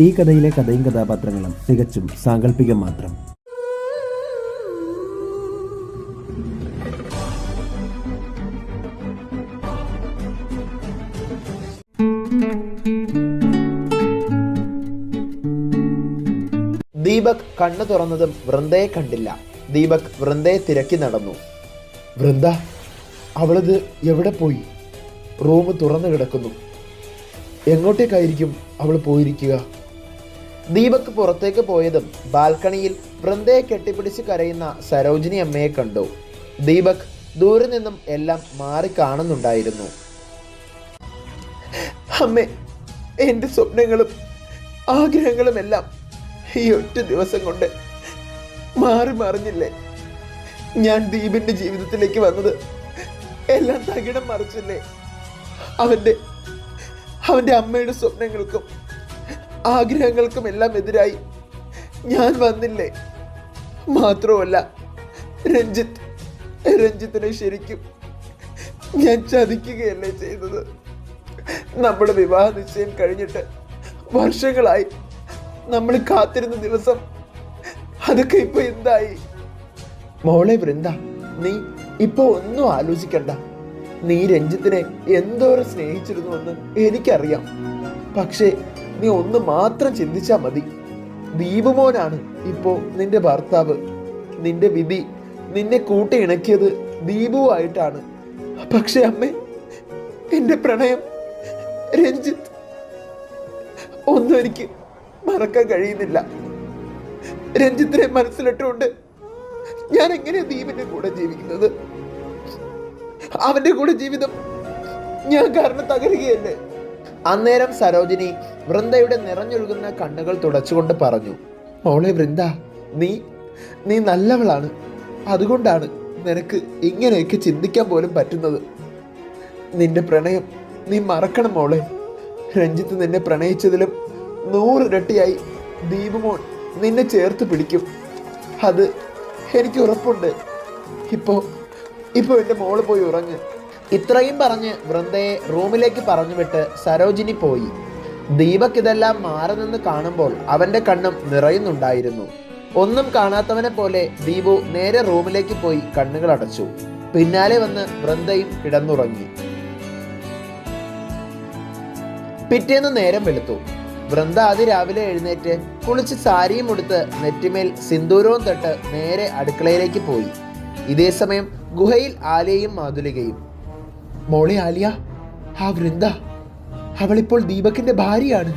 ഈ കഥയിലെ കഥയും കഥാപാത്രങ്ങളും തികച്ചും സാങ്കല്പികം മാത്രം. ദീപക് കണ്ണു തുറന്നതും വൃന്ദയെ കണ്ടില്ല. ദീപക് വൃന്ദയെ തിരക്കി നടന്നു. വൃന്ദ അവളത് എവിടെ പോയി? റൂം തുറന്നു കിടക്കുന്നു. എങ്ങോട്ടേക്കായിരിക്കും അവൾ പോയിരിക്കുക? ദീപക് പുറത്തേക്ക് പോയതും ബാൽക്കണിയിൽ വൃന്ദയെ കെട്ടിപ്പിടിച്ച് കരയുന്ന സരോജിനി അമ്മയെ കണ്ടു. ദീപക് ദൂരെ നിന്നും എല്ലാം മാറി കാണുന്നുണ്ടായിരുന്നു. അമ്മേ എന്റെ സ്വപ്നങ്ങളും ആഗ്രഹങ്ങളും എല്ലാം ഈ ഒറ്റ ദിവസം കൊണ്ട് മാറി മറിഞ്ഞില്ലേ? ഞാൻ ദീപിന്റെ ജീവിതത്തിലേക്ക് വന്നത് എല്ലാം തകിടം മറിച്ചില്ലേ? അവന്റെ അവന്റെ അമ്മയുടെ സ്വപ്നങ്ങൾക്കും ആഗ്രഹങ്ങൾക്കും എല്ലാം എതിരായി. ഞാൻ വന്നില്ലേ? മാത്രമല്ല രഞ്ജിത്ത് രഞ്ജിത്തിനെ ശരിക്കും ഞാൻ ചതിക്കുകയല്ലേ ചെയ്തത്? നമ്മുടെ വിവാഹ നിശ്ചയം കഴിഞ്ഞിട്ട് വർഷങ്ങളായി നമ്മൾ കാത്തിരുന്ന ദിവസം അതൊക്കെ ഇപ്പൊ എന്തായി? മോളെ വൃന്ദ നീ ഇപ്പൊ ഒന്നും ആലോചിക്കണ്ട. നീ രഞ്ജിത്തിനെ എന്തോരം സ്നേഹിച്ചിരുന്നുവെന്ന് എനിക്കറിയാം. പക്ഷേ നീ ഒന്ന് മാത്രം ചിന്തിച്ചാ മതി. ദീപുമോനാണ് ഇപ്പോ നിന്റെ ഭർത്താവ്. നിന്റെ വിധി നിന്നെ കൂട്ടി ഇണക്കിയത് ദീപുവായിട്ടാണ്. പക്ഷെ അമ്മേ എന്റെ പ്രണയം രഞ്ജിത്ത് ഒന്നും എനിക്ക് മറക്കാൻ കഴിയുന്നില്ല. രഞ്ജിത്തിനെ മനസ്സിലിട്ടുകൊണ്ട് ഞാൻ എങ്ങനെയാ ദീപിന്റെ കൂടെ ജീവിക്കുന്നത്? അവന്റെ കൂടെ ജീവിതം ഞാൻ കാരണം തകരുകയല്ലേ? അന്നേരം സരോജിനി വൃന്ദയുടെ നിറഞ്ഞൊഴുകുന്ന കണ്ണുകൾ തുടച്ചുകൊണ്ട് പറഞ്ഞു മോളെ വൃന്ദ നീ നീ നല്ലവളാണ്. അതുകൊണ്ടാണ് നിനക്ക് ഇങ്ങനെയൊക്കെ ചിന്തിക്കാൻ പോലും പറ്റുന്നത്. നിന്റെ പ്രണയം നീ മറക്കണം മോളെ. രഞ്ജിത്ത് നിന്നെ പ്രണയിച്ചതിലും നൂറിരട്ടിയായി ദീപുമോൻ നിന്നെ ചേർത്ത് പിടിക്കും. അത് എനിക്ക് ഉറപ്പുണ്ട്. ഇപ്പോ ഇപ്പോ എന്റെ മോൾ പോയി ഉറങ്ങ്. ഇത്രയും പറഞ്ഞ് വൃന്ദയെ റൂമിലേക്ക് പറഞ്ഞു വിട്ട് സരോജിനി പോയി. ദീപക് ഇതെല്ലാം മാറി നിന്ന് കാണുമ്പോൾ അവന്റെ കണ്ണും നിറയുന്നുണ്ടായിരുന്നു. ഒന്നും കാണാത്തവനെ പോലെ ദീപു നേരെ റൂമിലേക്ക് പോയി കണ്ണുകൾ അടച്ചു. പിന്നാലെ വന്ന് വൃന്ദയും കിടന്നുറങ്ങി. പിറ്റേന്ന് നേരം വെളുത്തു. വൃന്ദ അതിരാവിലെ എഴുന്നേറ്റ് കുളിച്ച് സാരിയും ഉടുത്ത് നെറ്റിമേൽ സിന്ദൂരവും തട്ട് നേരെ അടുക്കളയിലേക്ക് പോയി. ഇതേസമയം ഗുഹയിൽ ആലയും മാതുലികയും മോളെ ആലിയ ആ വൃന്ദ. അവളിപ്പോൾ ദീപകിന്റെ ഭാര്യയാണ്.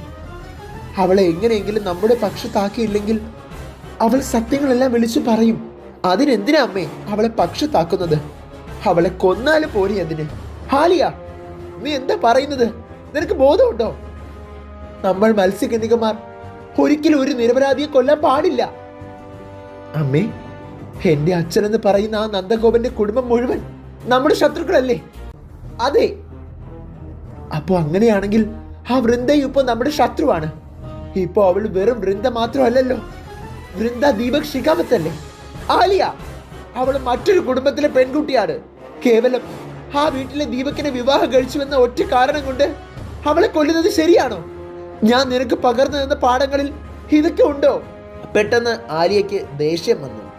അവളെ എങ്ങനെയെങ്കിലും നമ്മുടെ പക്ഷത്താക്കിയില്ലെങ്കിൽ അവൾ സത്യങ്ങളെല്ലാം വിളിച്ചു പറയും. അതിനെന്തിനാ അമ്മേ അവളെ പക്ഷത്താക്കുന്നത്? അവളെ കൊന്നാലും പോരി അതിന്? ഹാലിയ നീ എന്താ പറയുന്നത്? നിനക്ക് ബോധമുണ്ടോ? നമ്മൾ മത്സ്യകന്യകമാർ ഒരിക്കലും ഒരു നിരപരാധിയെ കൊല്ലാൻ പാടില്ല. അമ്മേ എന്റെ അച്ഛനെന്ന് പറയുന്ന ആ നന്ദഗോപന്റെ കുടുംബം മുഴുവൻ നമ്മുടെ ശത്രുക്കളല്ലേ? അതെ. അപ്പോ അങ്ങനെയാണെങ്കിൽ ആ വൃന്ദയും ഇപ്പൊ നമ്മുടെ ശത്രുവാണ്. ഇപ്പൊ അവൾ വെറും വൃന്ദ മാത്രമല്ലല്ലോ. വൃന്ദ ദീപക് ശിഖാവത്തല്ലേ? ആലിയ അവൾ മറ്റൊരു കുടുംബത്തിലെ പെൺകുട്ടിയാണ്. കേവലം ആ വീട്ടിലെ ദീപക്കിനെ വിവാഹം കഴിച്ചുവെന്ന ഒറ്റ കാരണം കൊണ്ട് അവളെ കൊല്ലുന്നത് ശരിയാണോ? ഞാൻ നിനക്ക് പകർന്നു തന്ന പാഠങ്ങളിൽ ഇതൊക്കെ ഉണ്ടോ? പെട്ടെന്ന് ആലിയക്ക് ദേഷ്യം വന്നു.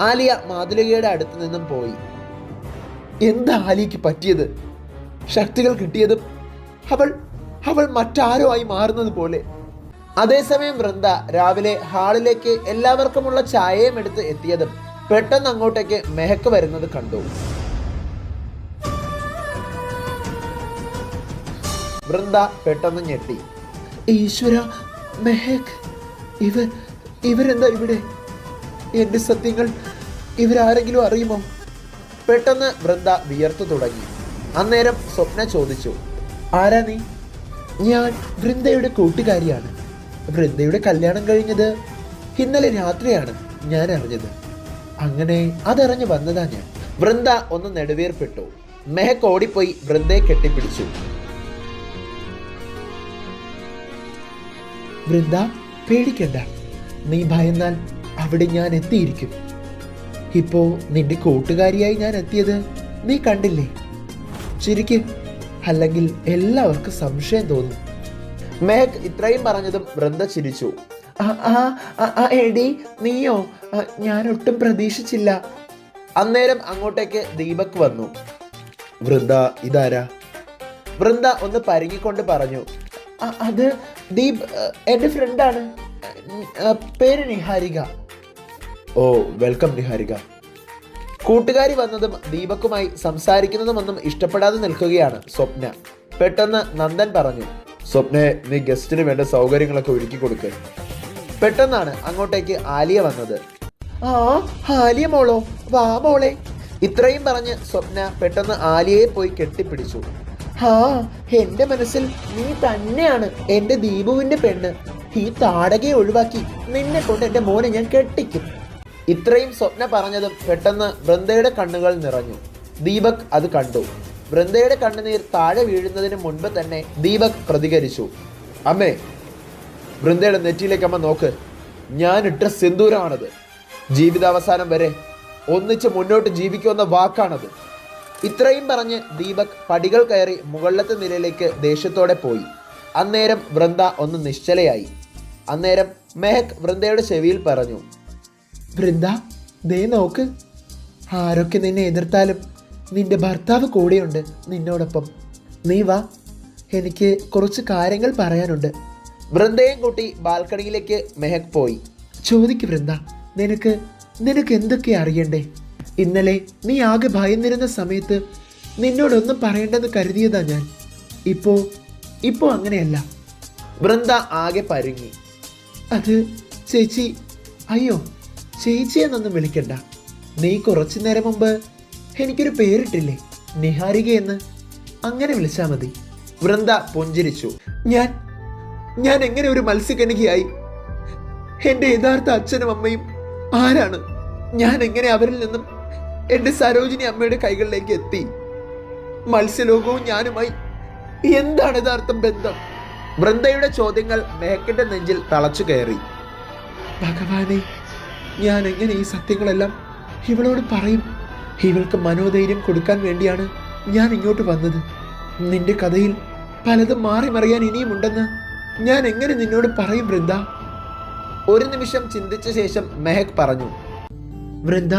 ആലിയ മാതുലികയുടെ അടുത്ത് നിന്നും പോയി. എന്താ ആലിയയ്ക്ക് പറ്റിയത്? ശക്തികൾ കിട്ടിയതും അവൾ അവൾ മറ്റാരോ ആയി മാറുന്നത് പോലെ. അതേസമയം വൃന്ദ രാവിലെ ഹാളിലേക്ക് എല്ലാവർക്കുമുള്ള ചായയും എടുത്ത് എത്തിയതും പെട്ടെന്ന് അങ്ങോട്ടേക്ക് മെഹക്ക് വരുന്നത് കണ്ടു. വൃന്ദ പെട്ടെന്ന് ഞെട്ടി. ഈശ്വര മെഹക് ഇവർ ഇവരെന്താ ഇവിടെ? എന്റെ സത്യങ്ങൾ ഇവരാരെങ്കിലും അറിയുമോ? പെട്ടെന്ന് വൃന്ദ വിയർത്തു തുടങ്ങി. അന്നേരം സ്വപ്ന ചോദിച്ചു ആരാ നീ? ഞാൻ വൃന്ദയുടെ കൂട്ടുകാരിയാണ്. വൃന്ദയുടെ കല്യാണം കഴിഞ്ഞത് ഇന്നലെ രാത്രിയാണ് ഞാൻ അറിഞ്ഞത്. അങ്ങനെ അതറിഞ്ഞു വന്നതാ ഞാൻ. വൃന്ദ ഒന്ന് നെടുവേർപ്പെട്ടു. മെഹക്ക് ഓടിപ്പോയി വൃന്ദയെ കെട്ടിപ്പിടിച്ചു. വൃന്ദ പേടിക്കണ്ട. നീ ഭയന്നാൽ അവിടെ ഞാൻ എത്തിയിരിക്കും. ഇപ്പോ നിന്റെ കൂട്ടുകാരിയായി ഞാൻ എത്തിയത് നീ കണ്ടില്ലേ? ചിരിക്ക്. അല്ലെങ്കിൽ എല്ലാവർക്കും സംശയം തോന്നും. മേഘ് ഇത്രയും പറഞ്ഞതും വൃന്ദ ചിരിച്ചു. "ആ, ആ, ആ, ആ, എടി നീയോ? ഞാൻ ഒട്ടും പ്രതീക്ഷിച്ചില്ല. അന്നേരം അങ്ങോട്ടേക്ക് ദീപക് വന്നു. വൃന്ദ ഇതാരാ? വൃന്ദ ഒന്ന് പരുങ്ങിക്കൊണ്ട് പറഞ്ഞു. അത് ദീപ് എന്റെ ഫ്രണ്ടാണ് പേര് നിഹാരിക. ഓ വെൽക്കം നിഹാരിക. കൂട്ടുകാരി വന്നതും ദീപക്കുമായി സംസാരിക്കുന്നതുമൊന്നും ഇഷ്ടപ്പെടാതെ നിൽക്കുകയാണ് സ്വപ്ന. പെട്ടെന്ന് നന്ദൻ പറഞ്ഞു സ്വപ്നയെ നീ ഗസ്റ്റിന് വേണ്ട സൗകര്യങ്ങളൊക്കെ ഒരുക്കി കൊടുക്ക്. പെട്ടെന്നാണ് അങ്ങോട്ടേക്ക് ആലിയ വന്നത്. ആ ആലിയ മോളോ വാ മോളെ. ഇത്രയും പറഞ്ഞ് സ്വപ്ന പെട്ടെന്ന് ആലിയയെ പോയി കെട്ടിപ്പിടിച്ചു. ഹാ എന്റെ മനസ്സിൽ നീ തന്നെയാണ് എന്റെ ദീപുവിന്റെ പെണ്ണ്. ഈ താടകയെ ഒഴിവാക്കി നിന്നെ കൊണ്ട് എന്റെ മോനെ ഞാൻ കെട്ടിക്കും. ഇത്രയും സ്വപ്ന പറഞ്ഞതും പെട്ടെന്ന് വൃന്ദയുടെ കണ്ണുകൾ നിറഞ്ഞു. ദീപക് അത് കണ്ടു. വൃന്ദയുടെ കണ്ണുനീർ താഴെ വീഴുന്നതിന് മുൻപ് തന്നെ ദീപക് പ്രതികരിച്ചു. അമ്മേ വൃന്ദയുടെ നെറ്റിയിലേക്ക് അമ്മ നോക്ക്. ഞാൻ ഇട്ട സിന്ദൂരമാണത് ജീവിതാവസാനം വരെ ഒന്നിച്ച് മുന്നോട്ട് ജീവിക്കുമെന്ന വാക്കാണത്. ഇത്രയും പറഞ്ഞ് ദീപക് പടികൾ കയറി മുകളിലത്തെ നിലയിലേക്ക് ദേഷ്യത്തോടെ പോയി. അന്നേരം വൃന്ദ ഒന്ന് നിശ്ചലയായി. അന്നേരം മെഹക് വൃന്ദയുടെ ചെവിയിൽ പറഞ്ഞു. വൃന്ദ ദേ നോക്ക്. ആരൊക്കെ നിന്നെ എതിർത്താലും നിന്റെ ഭർത്താവ് കൂടെയുണ്ട് നിന്നോടൊപ്പം. നീ വാ. എനിക്ക് കുറച്ച് കാര്യങ്ങൾ പറയാനുണ്ട്. വൃന്ദയും കൂട്ടി ബാൽക്കണിയിലേക്ക് മെഹക് പോയി. ചോദിക്ക് വൃന്ദ നിനക്ക് നിനക്ക് എന്തൊക്കെ അറിയണ്ടേ? ഇന്നലെ നീ ആകെ ഭയന്നിരുന്ന സമയത്ത് നിന്നോടൊന്നും പറയേണ്ടെന്ന് കരുതിയതാ ഞാൻ. ഇപ്പോ ഇപ്പോ അങ്ങനെയല്ല. വൃന്ദ ആകെ പരുങ്ങി. അത് ചേച്ചി അയ്യോ ചേച്ചി എന്നൊന്നും വിളിക്കണ്ട. നീ കുറച്ചു നേരം മുമ്പ് എനിക്കൊരു പേരിട്ടില്ലേ? നിഹാരിക എന്ന് അങ്ങനെ വിളിച്ചാ മതി. വൃന്ദ പുഞ്ചിരിച്ചു. ഞാൻ ഞാൻ എങ്ങനെ ഒരു മത്സ്യകണികയായി? എന്റെ യഥാർത്ഥ അച്ഛനും അമ്മയും ആരാണ്? ഞാൻ എങ്ങനെ അവരിൽ നിന്നും എന്റെ സരോജിനി അമ്മയുടെ കൈകളിലേക്ക് എത്തി? മത്സ്യലോകവും ഞാനുമായി എന്താണ് യഥാർത്ഥം ബന്ധം? വൃന്ദയുടെ ചോദ്യങ്ങൾ മേക്കന്റെ നെഞ്ചിൽ തളച്ചു കയറി. ഭഗവാനെ ഞാൻ എങ്ങനെ ഈ സത്യങ്ങളെല്ലാം ഇവളോട് പറയും? ഇവൾക്ക് മനോധൈര്യം കൊടുക്കാൻ വേണ്ടിയാണ് ഞാൻ ഇങ്ങോട്ട് വന്നത്. നിന്റെ കഥയിൽ പലതും മാറി മറിയാൻ ഇനിയുമുണ്ടെന്ന് ഞാൻ എങ്ങനെ നിന്നോട് പറയും വൃന്ദ? ഒരു നിമിഷം ചിന്തിച്ച ശേഷം മെഹക് പറഞ്ഞു വൃന്ദ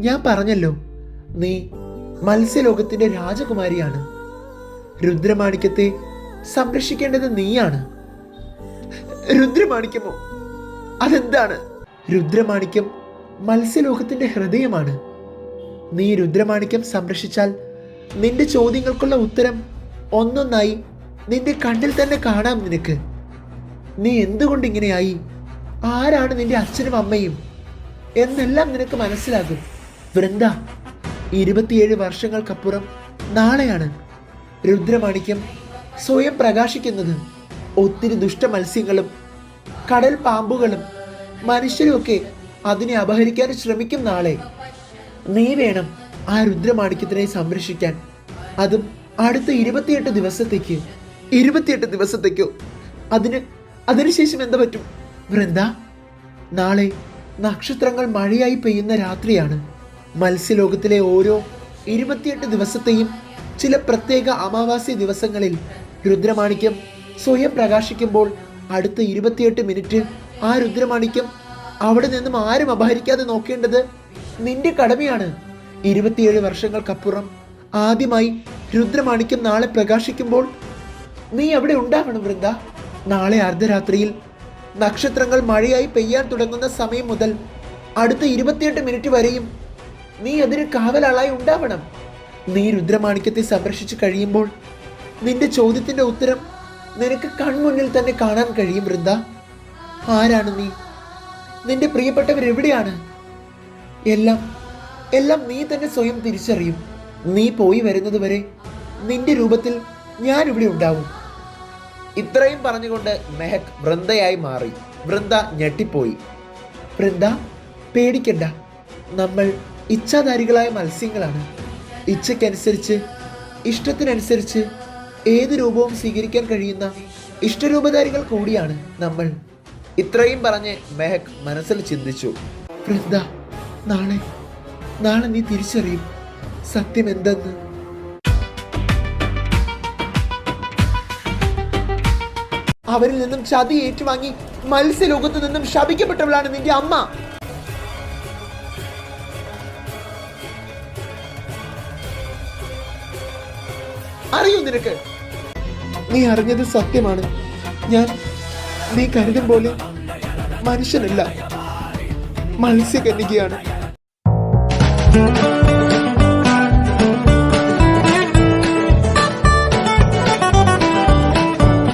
ഞാൻ പറഞ്ഞല്ലോ നീ മത്സ്യലോകത്തിന്റെ രാജകുമാരിയാണ്. രുദ്രമാണിക്യത്തെ സംരക്ഷിക്കേണ്ടത് നീയാണ്. രുദ്രമാണിക്യമോ? അതെന്താണ്? രുദ്രമാണിക്യം മത്സ്യലോകത്തിന്റെ ഹൃദയമാണ്. നീ രുദ്രമാണിക്യം സംരക്ഷിച്ചാൽ നിന്റെ ചോദ്യങ്ങൾക്കുള്ള ഉത്തരം ഒന്നൊന്നായി നിന്റെ കണ്ണിൽ തന്നെ കാണാം നിനക്ക്. നീ എന്തുകൊണ്ട് ഇങ്ങനെയായി? ആരാണ് നിന്റെ അച്ഛനും അമ്മയും? എന്നെല്ലാം നിനക്ക് മനസ്സിലാകും. വൃന്ദ ഇരുപത്തിയേഴ് വർഷങ്ങൾക്കപ്പുറം നാളെയാണ് രുദ്രമാണിക്യം സ്വയം പ്രകാശിക്കുന്നത്. ഒത്തിരി ദുഷ്ട മത്സ്യങ്ങളും കടൽ പാമ്പുകളും മനുഷ്യരുമൊക്കെ അതിനെ അപഹരിക്കാൻ ശ്രമിക്കും നാളെ. നീ വേണം ആ രുദ്രമാണിക്യത്തിനെ സംരക്ഷിക്കാൻ. അതും അടുത്ത ഇരുപത്തിയെട്ട് ദിവസത്തേക്ക്. ഇരുപത്തിയെട്ട് ദിവസത്തേക്കോ? അതിന് അതിനുശേഷം എന്താ പറ്റും? വൃന്ദ നാളെ നക്ഷത്രങ്ങൾ മഴയായി പെയ്യുന്ന രാത്രിയാണ്. മത്സ്യലോകത്തിലെ ഓരോ ഇരുപത്തിയെട്ട് ദിവസത്തെയും ചില പ്രത്യേക അമാവാസ്യ ദിവസങ്ങളിൽ രുദ്രമാണിക്യം സ്വയം പ്രകാശിക്കുമ്പോൾ അടുത്ത ഇരുപത്തിയെട്ട് മിനിറ്റ് ആ രുദ്രമാണിക്യം അവിടെ നിന്നും ആരും അപഹരിക്കാതെ നോക്കേണ്ടത് നിന്റെ കടമയാണ്. ഇരുപത്തിയേഴ് വർഷങ്ങൾക്കപ്പുറം ആദ്യമായി രുദ്രമാണിക്യം നാളെ പ്രകാശിക്കുമ്പോൾ നീ അവിടെ ഉണ്ടാവണം വൃന്ദ. നാളെ അർദ്ധരാത്രിയിൽ നക്ഷത്രങ്ങൾ മഴയായി പെയ്യാൻ തുടങ്ങുന്ന സമയം മുതൽ അടുത്ത ഇരുപത്തിയെട്ട് മിനിറ്റ് വരെയും നീ അതിന് കാവലാളായി ഉണ്ടാവണം. നീ രുദ്രമാണിക്യത്തെ സംരക്ഷിച്ചു കഴിയുമ്പോൾ നിന്റെ ചോദ്യത്തിന്റെ ഉത്തരം നിനക്ക് കൺമുന്നിൽ തന്നെ കാണാൻ കഴിയും വൃന്ദ. ആരാണ് നീ? നിന്റെ പ്രിയപ്പെട്ടവർ എവിടെയാണ്? എല്ലാം എല്ലാം നീ തന്നെ സ്വയം തിരിച്ചറിയും. നീ പോയി വരുന്നത് വരെ നിന്റെ രൂപത്തിൽ ഞാൻ ഇവിടെ ഉണ്ടാവും. ഇത്രയും പറഞ്ഞുകൊണ്ട് മെഹക് വൃന്ദയായി മാറി. വൃന്ദ ഞെട്ടിപ്പോയി. വൃന്ദ പേടിക്കണ്ട. നമ്മൾ ഇച്ഛാധാരികളായ മത്സ്യങ്ങളാണ്. ഇച്ഛയ്ക്കനുസരിച്ച് ഇഷ്ടത്തിനനുസരിച്ച് ഏത് രൂപവും സ്വീകരിക്കാൻ കഴിയുന്ന ഇഷ്ടരൂപധാരികൾ കൂടിയാണ് നമ്മൾ. ഇത്രയും പറഞ്ഞ് മെഹക് മനസ്സിൽ ചിന്തിച്ചു. വൃന്ദ നാളെ നാളെ നീ തിരിച്ചറിയും സത്യം എന്തെന്ന്. അവരിൽ നിന്നും ചതി ഏറ്റുവാങ്ങി മത്സ്യലോകത്ത് നിന്നും ശപിക്കപ്പെട്ടവളാണ് നിന്റെ അമ്മ. അറിയൂ നിനക്ക്? നീ അറിഞ്ഞത് സത്യമാണ്. ഞാൻ നീ കരുതും പോലെ മനുഷ്യനല്ല. മത്സ്യകന്യകയാണ്.